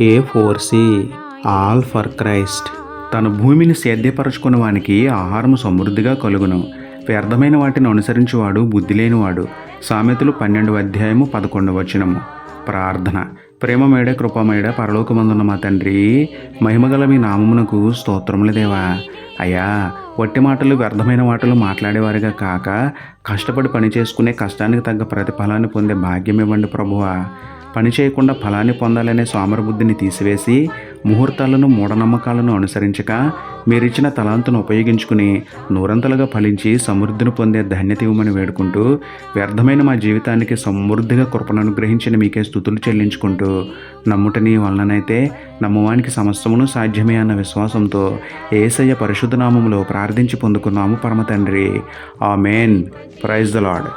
A four C all for Christ తన భూమిని సేద్యపరచుకున్న వానికి ఆహారం సమృద్ధిగా కలుగును. వ్యర్థమైన వాటిని అనుసరించేవాడు బుద్ధి లేనివాడు సామెతలు పన్నెండు అధ్యాయము పదకొండు వచనము. ప్రార్థన. ప్రేమమేడ కృపమేడ పరలోకమందున్న మా తండ్రి మహిమగల మీ నామమునకు స్తోత్రములు దేవా. అయ్యా వట్టి మాటలు వ్యర్థమైన మాటలు మాట్లాడేవారిగా కాక కష్టపడి పని చేసుకునే కష్టానికి తగ్గ ప్రతిఫలాన్ని పొందే భాగ్యం ఇవ్వండి ప్రభువా. పని చేయకుండా ఫలాన్ని పొందాలనే సోమరబుద్ధిని తీసివేసి ముహూర్తాలను మూఢనమ్మకాలను అనుసరించక మీరిచ్చిన తలాంతును ఉపయోగించుకుని నూరంతలుగా ఫలించి సమృద్ధిని పొందే ధన్యత ఇవ్వమని వేడుకుంటూ వ్యర్థమైన మా జీవితానికి సమృద్ధిగా కృపను అనుగ్రహించిన మీకే స్థుతులు చెల్లించుకుంటూ నమ్ముట నీ వలననైతే నమ్మవానికి సమస్తమును సాధ్యమే అన్న విశ్వాసంతో ఏసయ్య పరిశుద్ధ నామములో ప్రార్థించి పొందుకున్నాము పరమ తండ్రి మెయిన్ ప్రైజ్ ద లాడ్